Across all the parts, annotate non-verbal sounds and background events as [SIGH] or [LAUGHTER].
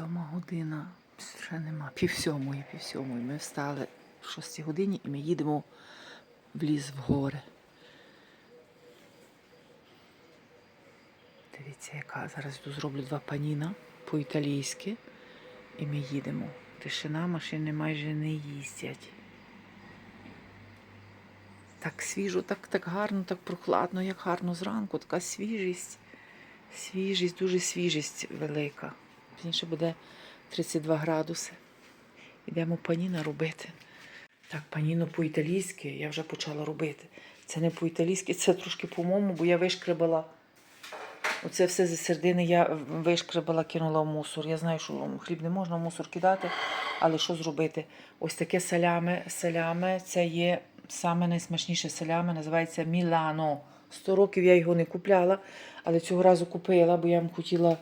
Сьома година, ще нема. Пів сьомої, пів сьомої. Ми встали в шостій годині і ми їдемо в ліс в гори. Дивіться, яка зараз тут зроблю два паніна по-італійськи. І ми їдемо. Тишина, машини майже не їздять. Так свіжо, так, так гарно, так прохладно, як гарно зранку. Така свіжість. Свіжість, дуже свіжість велика. Пізніше буде 32 градуси. Йдемо паніна робити. Так, паніно по-італійськи я вже почала робити. Це не по-італійськи, це трошки по-моєму, бо я вишкребала. Оце все зі середини я вишкребала, кинула в мусор. Я знаю, що хліб не можна в мусор кидати, але що зробити? Ось таке салями. Салями це є саме найсмачніше салями, називається Мілано. Сто років я його не купляла, але цього разу купила, бо я вам хотіла.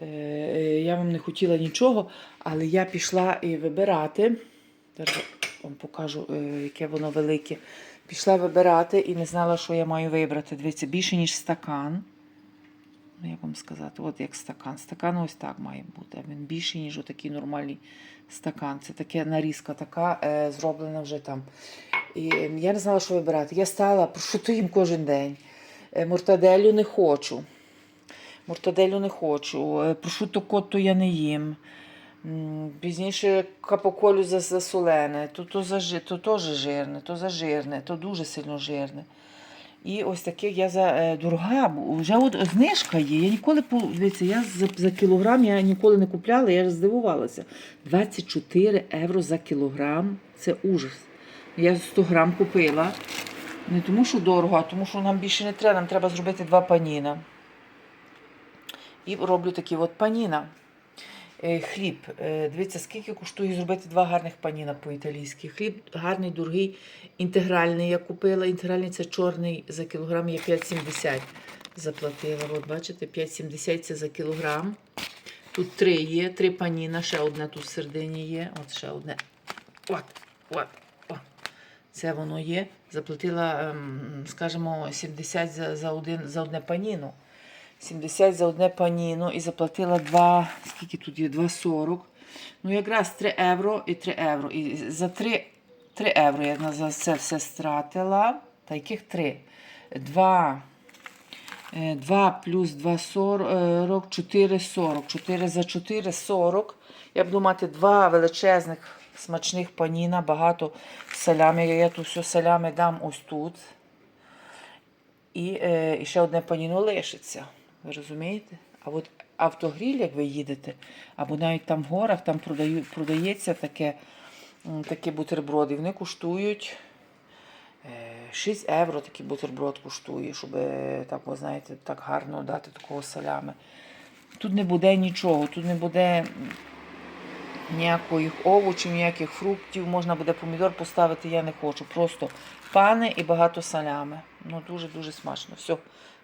Е, е, Я вам не хотіла нічого, але я пішла і вибирати. Зараз вам покажу, е, яке воно велике. Пішла вибирати і не знала, що я маю вибрати. Дивіться, більше, ніж стакан. Ну, як вам сказати, от як стакан. Стакан ось так має бути. Він більший, ніж отакий нормальний стакан. Це таке нарізка така, е, зроблена вже там. І я не знала, що вибирати. Я стала, прошуту їм кожен день. Мортаделю не хочу. Мортаделю не хочу. Е, Прошутто котту я не їм. Пізніше капоколю за- засолене, то, то, зажи, то теж жирне, то зажирне, то дуже сильно жирне. І ось таких я за е, дорога, вже от знижка є. Я ніколи дивіться, я за, за кілограм я ніколи не купляла, я здивувалася. 24 євро за кілограм це ужас. Я 100 грам купила. Не тому, що дорого, а тому, що нам більше не треба. Нам треба зробити два паніна. І роблю такі от паніна. Е, Хліб. Е, Дивіться, скільки коштує зробити два гарних паніна по-італійськи. Хліб гарний, дорогий, інтегральний. Я купила. Інтегральний це чорний за кілограм, я 5,70 заплатила. От бачите, 5,70 це за кілограм. Тут три є, три паніна, ще одне тут в середині є. От ще одне. От, от, о. Це воно є. Заплатила, ем, скажімо, 70 за, за, один, за одне паніно. 70 за одне паніно і заплатила 2, скільки тут є, 2,40. Ну, якраз 3 євро і 3 євро. І за 3, 3 євро я за це все стратила. Та яких 3? 2, 2 плюс 2,40, 4,40. 4 за 4,40. Я буду мати два величезних смачних паніна, багато салями. Я тут все салями дам ось тут. І, е, і ще одне паніно лишиться. Ви розумієте? А от автогріль, як ви їдете, або навіть там в горах, там продаю, продається таке, такі бутерброди. Вони коштують е, 6 євро такий бутерброд коштує, щоб е, так, ви знаєте, так гарно дати такого салями. Тут не буде нічого, тут не буде ніяких овочів, ніяких фруктів. Можна буде помідор поставити, я не хочу. Просто пани і багато салями. Ну, дуже-дуже смачно. Все,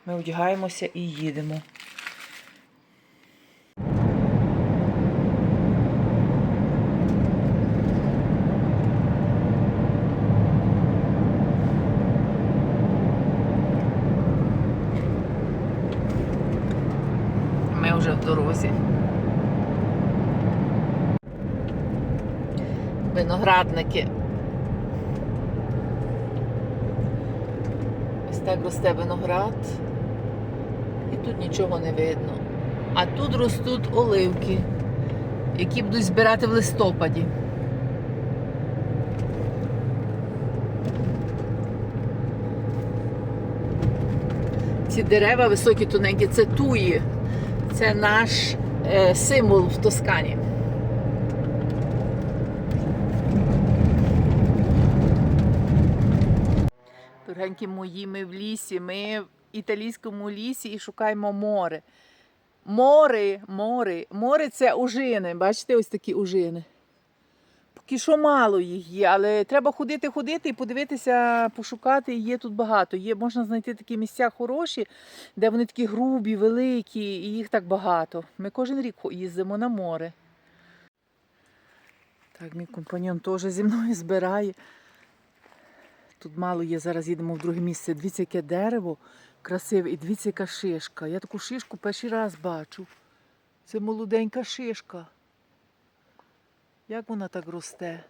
ми одягаємося і їдемо. Ми вже в дорозі. Виноградники. Ось так росте виноград. Тут нічого не видно. А тут ростуть оливки, які будуть збирати в листопаді. Ці дерева високі тоненькі, це туї. Це наш е, символ в Тоскані. Дорогенькі мої, ми в лісі, ми італійському лісі і шукаємо море. Море, море, море це ужини. Бачите, ось такі ужини. Поки що мало їх є, але треба ходити, ходити і подивитися, пошукати. Є тут багато. Є, можна знайти такі місця хороші, де вони такі грубі, великі, і їх так багато. Ми кожен рік їздимо на море. Так, мій компаньон теж зі мною збирає. Тут мало є, зараз їдемо в друге місце. Дивіться, яке дерево красиве, і дивіться, яка шишка. Я таку шишку перший раз бачу. Це молоденька шишка. Як вона так росте?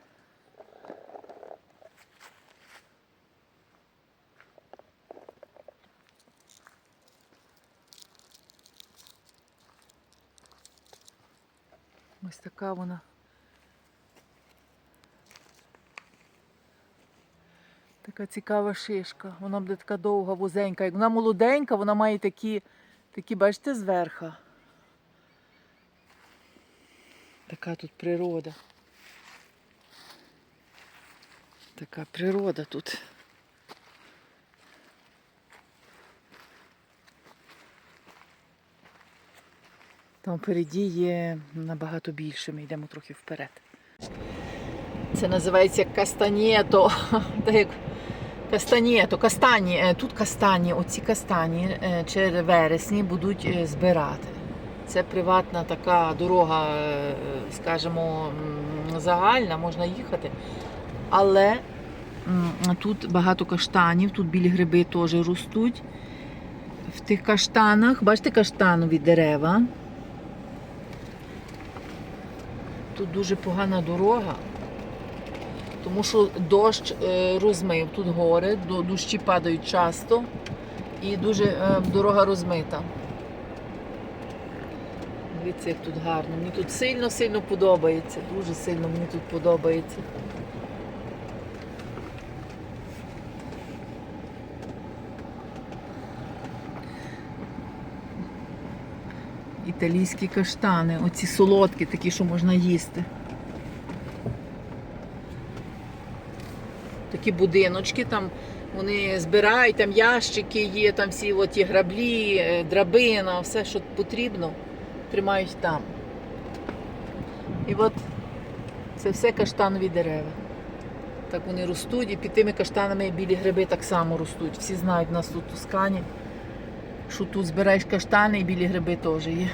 Ось така вона. Така цікава шишка. Вона буде така довга, вузенька. Як вона молоденька, вона має такі, такі, бачите, зверха. Така тут природа. Така природа тут. Там впереді є набагато більше, ми йдемо трохи вперед. Це називається кастанєто. [LAUGHS] Як кастані. Е, Тут кастані, оці кастані е, через вересні будуть е, збирати. Це приватна така дорога, е, скажімо, загальна, можна їхати. Але тут багато каштанів, тут білі гриби теж ростуть. В тих каштанах, бачите, каштанові дерева. Тут дуже погана дорога, тому що дощ е, розмив тут гори, дощі падають часто і дуже е, дорога розмита. Дивіться, як тут гарно. Мені тут сильно-сильно подобається. Дуже сильно мені тут подобається. Італійські каштани, оці солодкі, такі, що можна їсти. Такі будиночки, там вони збирають, там ящики є, там всі оті граблі, е, драбина, все, що потрібно, тримають там. І от це все каштанові дерева. Так вони ростуть, і під тими каштанами білі гриби так само ростуть. Всі знають у нас тут у Тоскані, що тут збираєш каштани і білі гриби теж є.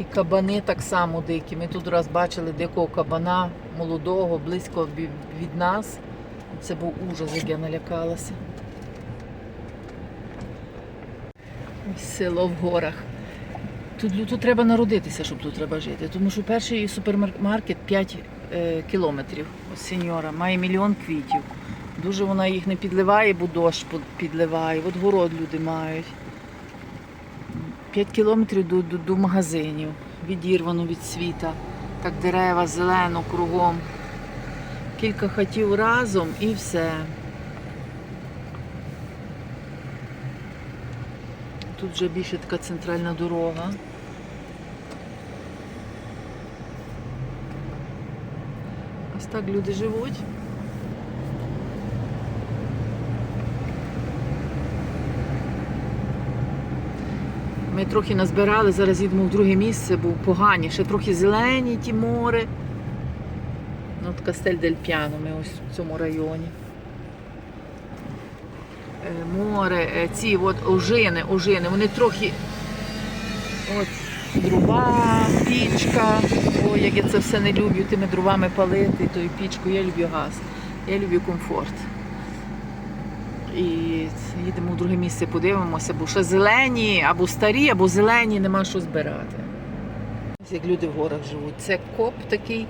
І кабани так само дикі. Ми тут раз бачили дикого кабана молодого, близько від нас. Це був ужас, як я налякалася. Ось село в горах. Тут, тут треба народитися, щоб тут треба жити. Тому що перший супермаркет 5 е, кілометрів. Ось сеньора, має мільйон квітів. Дуже вона їх не підливає, бо дощ підливає. От город люди мають. 5 кілометрів до, до, до магазинів. Відірвано від світа. Так дерева, зелено кругом. Кілька хатів разом і все. Тут вже більше така центральна дорога. Ось так люди живуть. Ми трохи назбирали, зараз їдемо в друге місце, бо погані, ще трохи зелені ті море. Ну, от Кастель дель П'яно, ми ось в цьому районі. Е, Море, е, ці от ожини, ожини, вони трохи от труба, пічка. Ой, як я це все не люблю, тими дровами палити, тою пічкою. Я люблю газ, я люблю комфорт. І їдемо в друге місце, подивимося, бо ще зелені, або старі, або зелені, нема що збирати. Як люди в горах живуть. Це коп такий.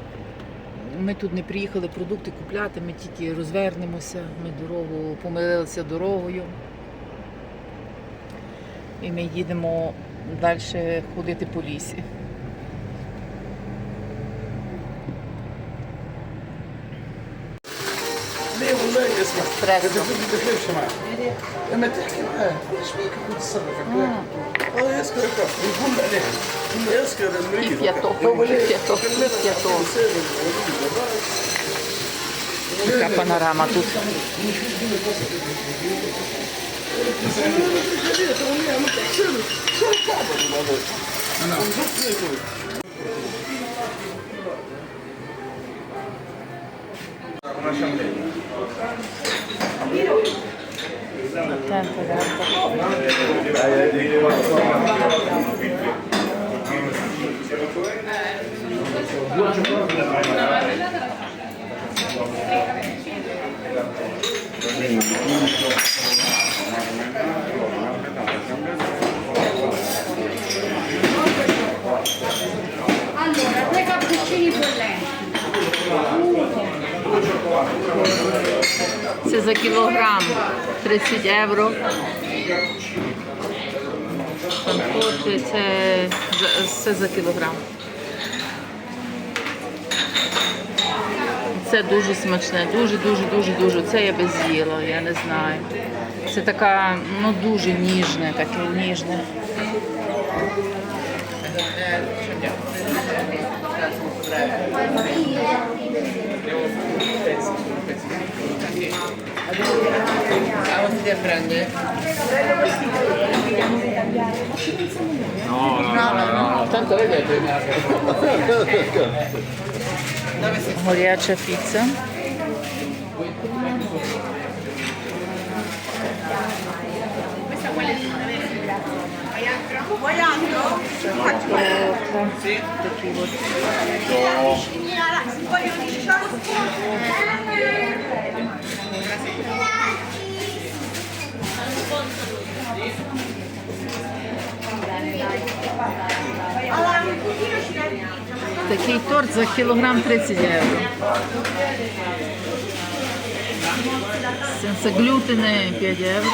Ми тут не приїхали продукти купляти, ми тільки розвернемося, ми дорогу помилилися дорогою. І ми їдемо далі ходити по лісі. اسمع Espresso. اذا بدك تخلفش معك لما تحكي معاه ليش بيك يكون تصرف اه يسكر الكف يقول عليه انه يسكر المريض Fiato, هو ليه؟ fiato, fiato. بيصير المريض الراس. Така панорама тут. ওনার সামনে Thank you. Це за кілограм 30 євро. Шампоти це, це за кілограм. Це дуже смачне, дуже, дуже, дуже, дуже. Це я би з'їла, я не знаю. Це така, ну дуже ніжне, таке ніжне. Ah, non ti devi prendere? No, no, no, no. Tanto lei deve Горяча піца. Sì. Такі от. Такий торт за кілограм 30 євро. Senza glutine 5 євро.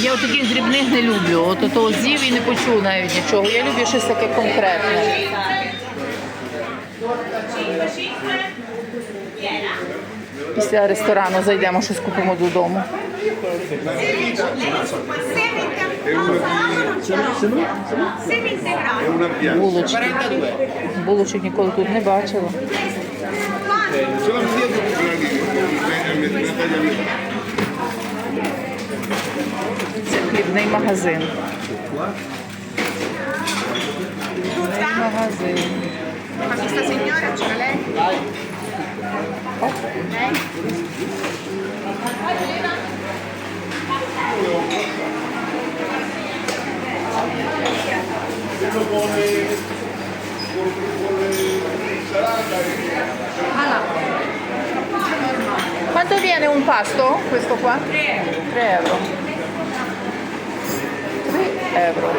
Я таких дрібних не люблю. От того з'їв і не почув навіть нічого. Я люблю щось таке конкретне. Після ресторану зайдемо, щось купимо додому. Булочки. Булочок ніколи тут не бачила. Це хлібний магазин. Хлібний магазин. Ma questa signora ce l'ha lei? Lei? Quanto viene un pasto questo qua? 3 euro. 3 euro.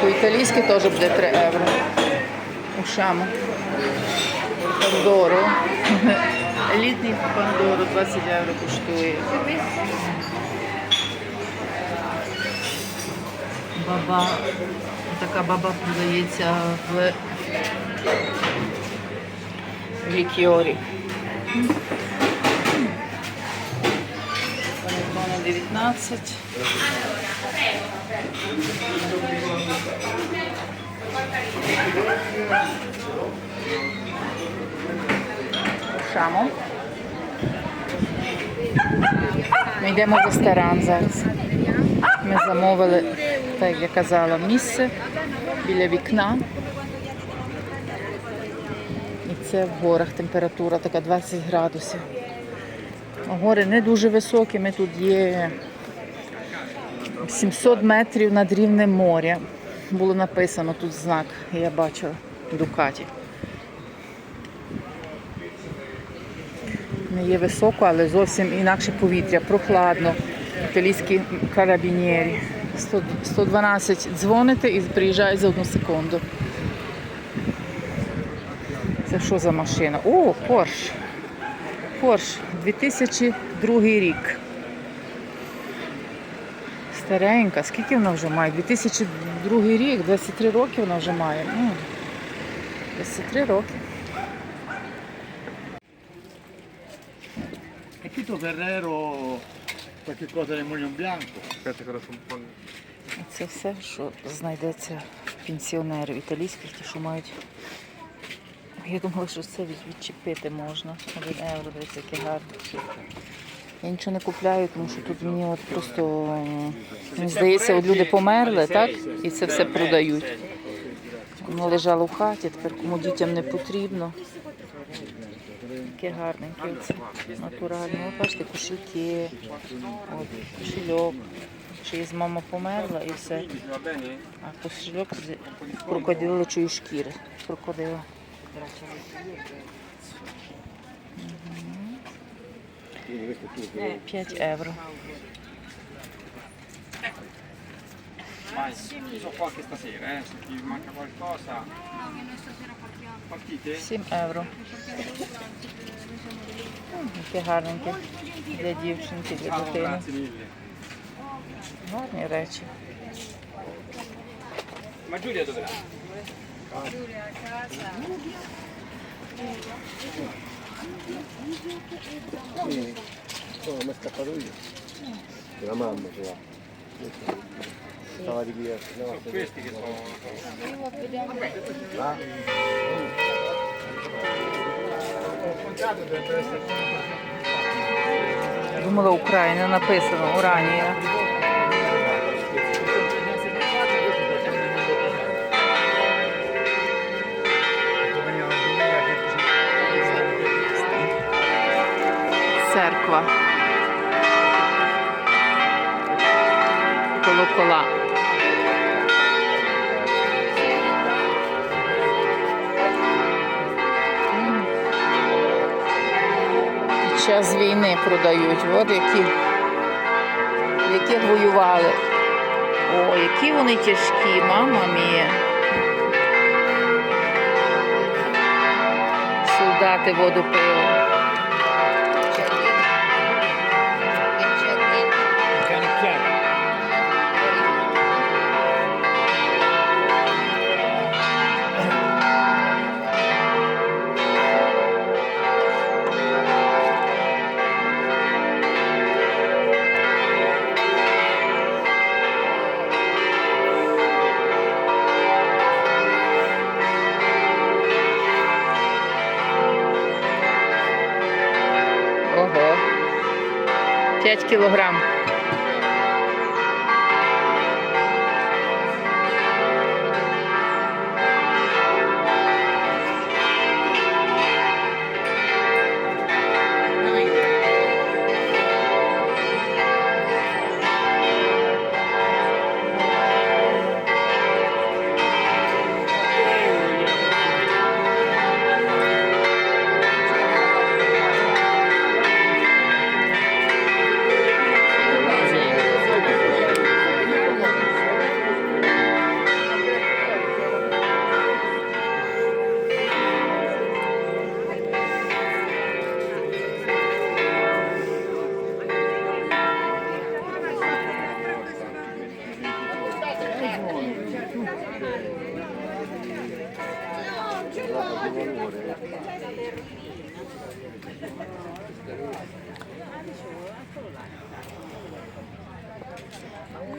По-італійськи теж буде 3 євро. Ушамо. Пандоро. Елітний [LAUGHS] пандоро 20 євро коштує. Баба. Така баба продається в лікьорі. Панетоне 19. Шамо. Ми йдемо в ресторан зараз. Ми замовили, так як я казала, місце біля вікна. І це в горах температура така 20 градусів. Гори не дуже високі, ми тут є 700 метрів над рівнем моря. Було написано тут знак, я бачила Дукаті. Не є високо, але зовсім інакше повітря, прохладно. Італійські карабінєрі. 112 дзвоните і приїжджають за одну секунду. Це що за машина? О, Порш. Порш, 2002 рік. Старенька. Скільки вона вже має? 2002 рік, 23 роки вона вже має. 23 роки. Tu Ferrero qualche cosa del Moglio Bianco. Aspetta che ora sono un po'. Це все, що знайдеться в пенсіонерів італійських, ті, що мають. Я думала, що це відчепити можна. Один євро, дивіться, яке гарне. Я нічого не купляю, тому що тут мені от просто мені здається, от люди померли, так? І це все продають. Воно лежало в хаті, тепер кому дітям не потрібно. Яке гарненьке оце, натуральне. От бачите, кошельки, от, кошельок. Чи з мама померла і все. А кошельок з крокодилячої шкіри. Крокодила. Мгм. 5 євро. Vai, so qualche stasera, eh, se ti manca qualcosa. Partite? 7 євро. Які гарненькі для дівчинки, для дитини. Гарні речі. Ma Giulia dove l'ha? No, mi è scappato Stava di via. Sono questi che sono... Думала Україна, написано Уранія. Церква. Колокола. Час війни продають. От які, які воювали. О, які вони тяжкі, мама мія. Солдати воду пили. 5 кілограм.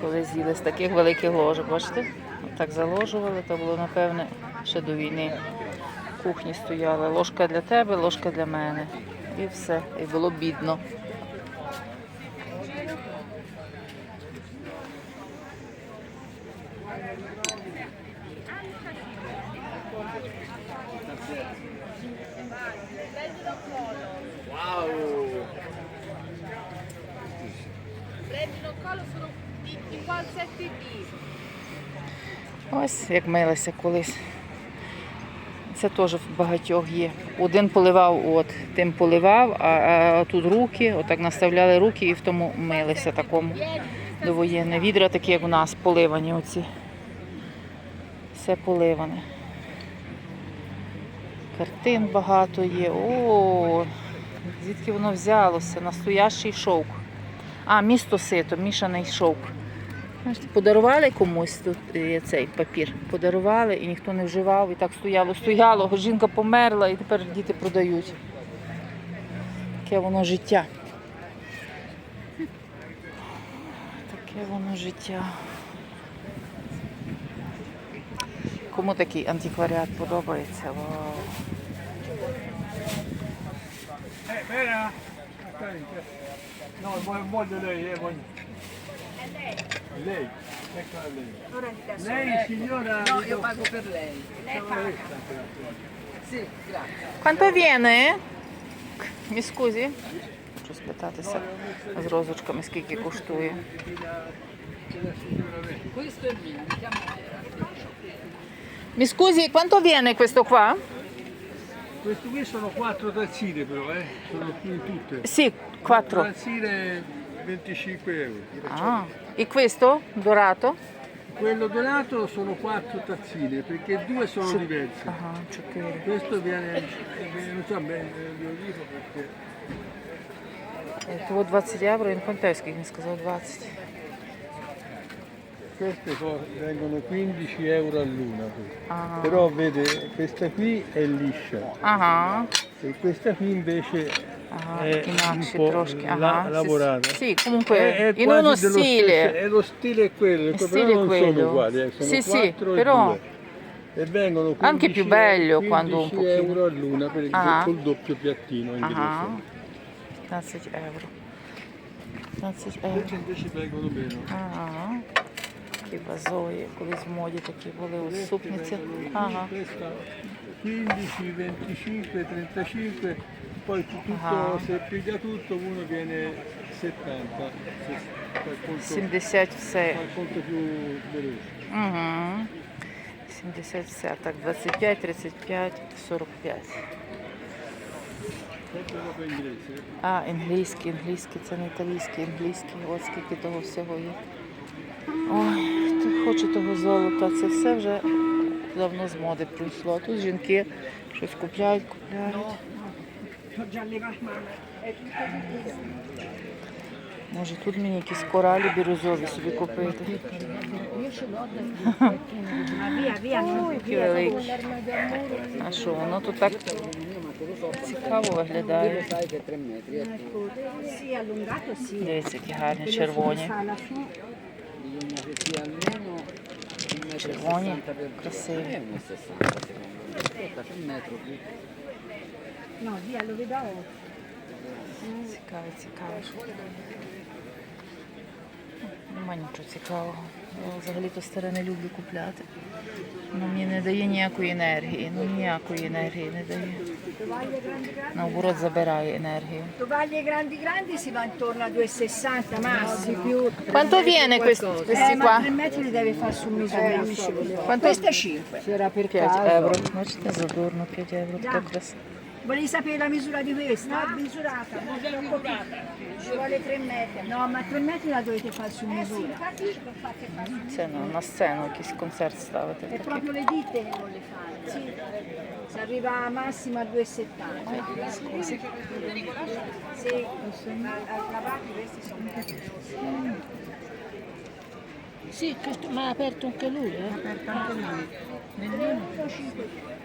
Коли з'їли з таких великих ложок, бачите? Так заложували, то було, напевне, ще до війни. Кухні стояла ложка для тебе, ложка для мене. І все. І було бідно. Ось як милися колись. Це теж в багатьох є. Один поливав, от, тим поливав, а, а тут руки, отак наставляли руки і в тому милися такому довоєнне. Відра такі, як у нас, поливані оці. Все поливане. Картин багато є. О, звідки воно взялося? Настоящий шовк. А, місто сито, мішаний шовк. Подарували комусь тут е, цей папір. Подарували і ніхто не вживав, і так стояло, стояло. Жінка померла і тепер діти продають. Таке воно життя. Таке воно життя. Кому такий антикваріат подобається? Вау. No, voglio- voglio lei, eh, voglio. Lei? Eccola lei. Lei, signora... No, io pago per lei. Sì, grazie. Quanto viene? Mi scusi? Хочу спитатися з розочками, скільки коштує. Questo è mio, mi chiamo Vera. Mi scusi, quanto viene questo qua? Questi qui sono quattro tazzine però, eh? Sono qui tutte. Sì, quattro. Tazzine 25 euro. Ah, e questo dorato? Quello donato sono quattro tazzine perché due sono diverse. Ага, чотири. Questo viene, viene- non so bene, ve lo dico perché Е, Того 20 євро, я не пам'ятаю, скільки він сказав 20. queste co- vengono 15 euro all'una. queste. Ага. Però vede, questa qui è liscia Ага. e questa qui invece Ага, è інакше un po' трошки. la- Ага. lavorata. Sì, comunque È, è in uno quasi dello stile. stesso- è lo stile è quello, Il però stile è non quello. sono uguali, eh, sono Sì, sì, quattro e però- due. E vengono 15, Anche più bello 15 quando un pochino- euro all'una per il Ah. col doppio piattino inglese. Ага. 15 євро. 15 Questi євро. invece vengono meno. Ага. Такі вазої, колись в моді такі були у Questi супниці. vengono- Ага. Questa 15, 25, 35, poi tutto, Ah. se piglia tutto uno viene 70, se fai conto, 70 все. il conto più veloce. Угу. 70 все. Так, 25, 35, 45. Sempre roba inglese. eh. А, англійський, англійський, це не італійський, англійський. От скільки того всього є. Ой, хто хоче того золота, це все вже давно з моди прийшло. Тут жінки щось купляють, купляють. Може тут мені якісь коралі бірюзові собі купити. Ой, великі. А що, воно тут так цікаво виглядає. Дивіться, які гарні червоні. Червоні, красиві. No, via, lo vedo. Цікаве, цікаве. що тут. Нема нічого цікавого. Я взагалі-то старе не люблю купляти. Ну, мені не дає ніякої енергії. Ну ніякої енергії не дає. Tovaglie grandi grandi. Наоборот, забирає енергію. Tovaglie grandi grandi si va intorno a 2,60 massimo. Più. Quanto viene questi, Eh, questi ma qua? 3 metri li deve fare su misura. Quanto? Questo è 5. 5 євро. Бачите, задурно 5 євро, така краса. Volevi sapere la misura di questa? No, misurata, no, misurata. Ci vuole 3 metri. No, ma 3 metri la dovete fare su eh, misura. Se no, una scena che sconcerto stava. È proprio le ditte che non le fanno. Sì. Si arriva massimo a 2,70. Scusi. Sì, ma al lavati questi sono mm. meravigliosi. Sì, ma ha aperto anche lui. Eh? Ha aperto anche lui. Nel 5.